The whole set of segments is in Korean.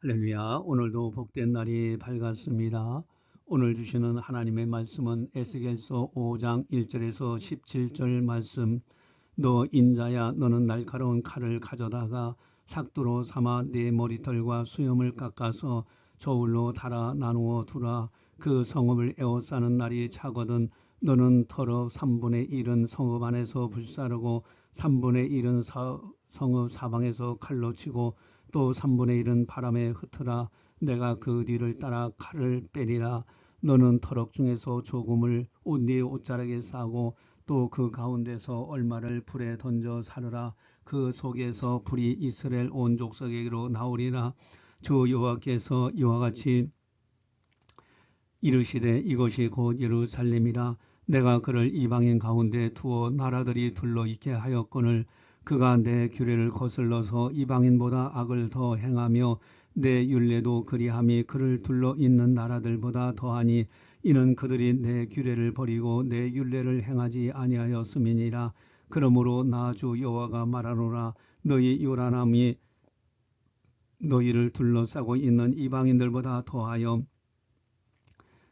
할렐루야. 오늘도 복된 날이 밝았습니다. 오늘 주시는 하나님의 말씀은 에스겔서 5장 1절에서 17절 말씀. 너 인자야 너는 날카로운 칼을 가져다가 삭도로 삼아 네 머리털과 수염을 깎아서 저울로 달아 나누어 두라. 그 성읍을 에워싸는 날이 차거든 너는 털어 3분의 1은 성읍 안에서 불사르고 3분의 1은 사, 성읍 사방에서 칼로 치고 또 3분의 1은 바람에 흩으라. 내가 그 뒤를 따라 칼을 빼리라. 너는 터럭 중에서 조금을 옷 네 옷자락에 싸고 또 그 가운데서 얼마를 불에 던져 사르라. 그 속에서 불이 이스라엘 온 족속에게로 나오리라. 주 여호와께서 이와 같이 이르시되 이것이 곧 예루살렘이라. 내가 그를 이방인 가운데 두어 나라들이 둘러 있게 하였거늘 그가 내 규례를 거슬러서 이방인보다 악을 더 행하며 내 율례도 그리함이 그를 둘러 있는 나라들보다 더하니 이는 그들이 내 규례를 버리고 내 율례를 행하지 아니하였음이니라. 그러므로 나 주 여호와가 말하노라. 너희 요란함이 너희를 둘러싸고 있는 이방인들보다 더하여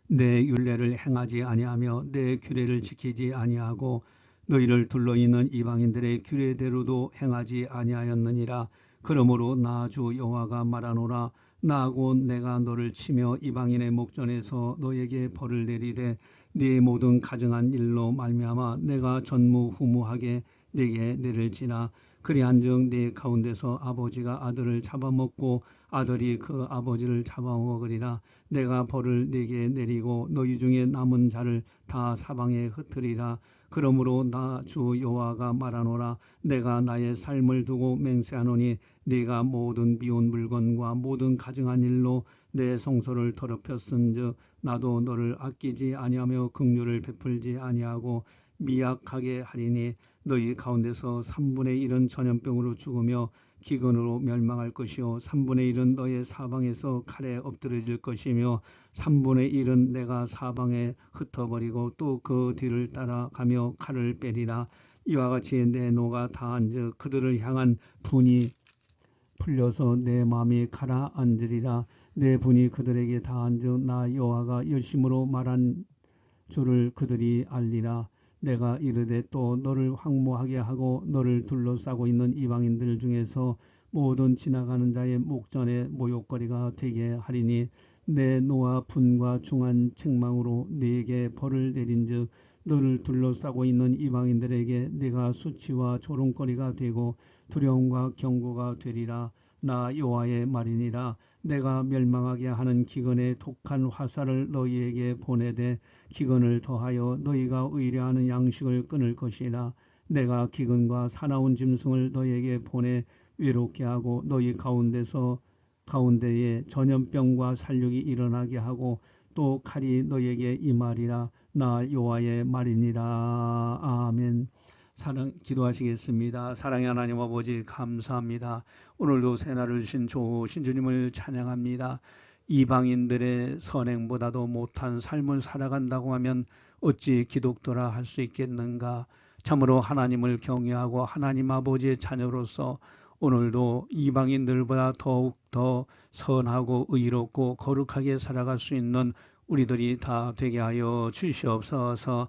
내 율례를 행하지 아니하며 내 규례를 지키지 아니하고 너희를 둘러 있는 이방인들의 규례대로도 행하지 아니하였느니라. 그러므로 나 주 여호와가 말하노라. 나 곧 내가 너를 치며 이방인의 목전에서 너에게 벌을 내리되 네 모든 가증한 일로 말미암아 내가 전무후무하게 네게 내릴지나 그리한즉 네 가운데서 아버지가 아들을 잡아먹고 아들이 그 아버지를 잡아먹으리라. 내가 벌을 네게 내리고 너희 중에 남은 자를 다 사방에 흩으리라. 그러므로 나 주 여호와가 말하노라. 내가 나의 삶을 두고 맹세하노니 네가 모든 비온 물건과 모든 가증한 일로 내 성소를 더럽혔은즉 나도 너를 아끼지 아니하며 긍휼을 베풀지 아니하고 미약하게 하리니 너희 가운데서 3분의 1은 전염병으로 죽으며 기근으로 멸망할 것이요. 3분의 1은 너의 사방에서 칼에 엎드려질 것이며 3분의 1은 내가 사방에 흩어버리고 또 그 뒤를 따라가며 칼을 빼리라. 이와 같이 내 노가 다한즉 그들을 향한 분이 풀려서 내 마음이 가라앉으리라. 내 분이 그들에게 다한즉 나 여호와가 열심으로 말한 줄을 그들이 알리라 내가 이르되 또 너를 황무하게 하고 너를 둘러싸고 있는 이방인들 중에서 모든 지나가는 자의 목전에 모욕거리가 되게 하리니 내 노와 분과 중한 책망으로 네게 벌을 내린즉 너를 둘러싸고 있는 이방인들에게 네가 수치와 조롱거리가 되고 두려움과 경고가 되리라 나 여호와의 말이니라. 내가 멸망하게 하는 기근의 독한 화살을 너희에게 보내되 기근을 더하여 너희가 의뢰하는 양식을 끊을 것이라. 내가 기근과 사나운 짐승을 너희에게 보내 외롭게 하고 너희 가운데서 가운데에 전염병과 살육이 일어나게 하고 또 칼이 너희에게 임하리라. 나 여호와의 말이니라. 아멘 사랑 기도하시겠습니다. 사랑의 하나님 아버지 감사합니다. 오늘도 새날을 주신 좋으신 주님을 찬양합니다. 이방인들의 선행보다도 못한 삶을 살아간다고 하면 어찌 기독도라 할 수 있겠는가? 참으로 하나님을 경외하고 하나님 아버지의 자녀로서 오늘도 이방인들보다 더욱 더 선하고 의롭고 거룩하게 살아갈 수 있는 우리들이 다 되게 하여 주시옵소서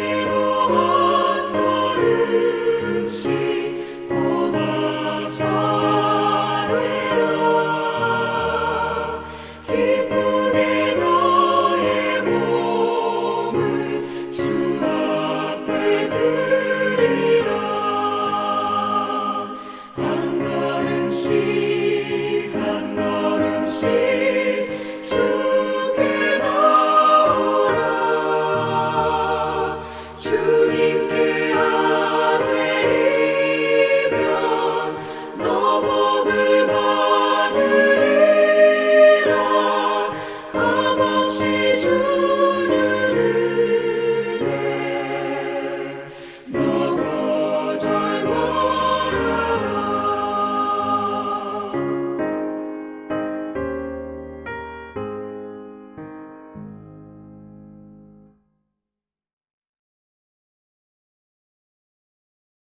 Bye.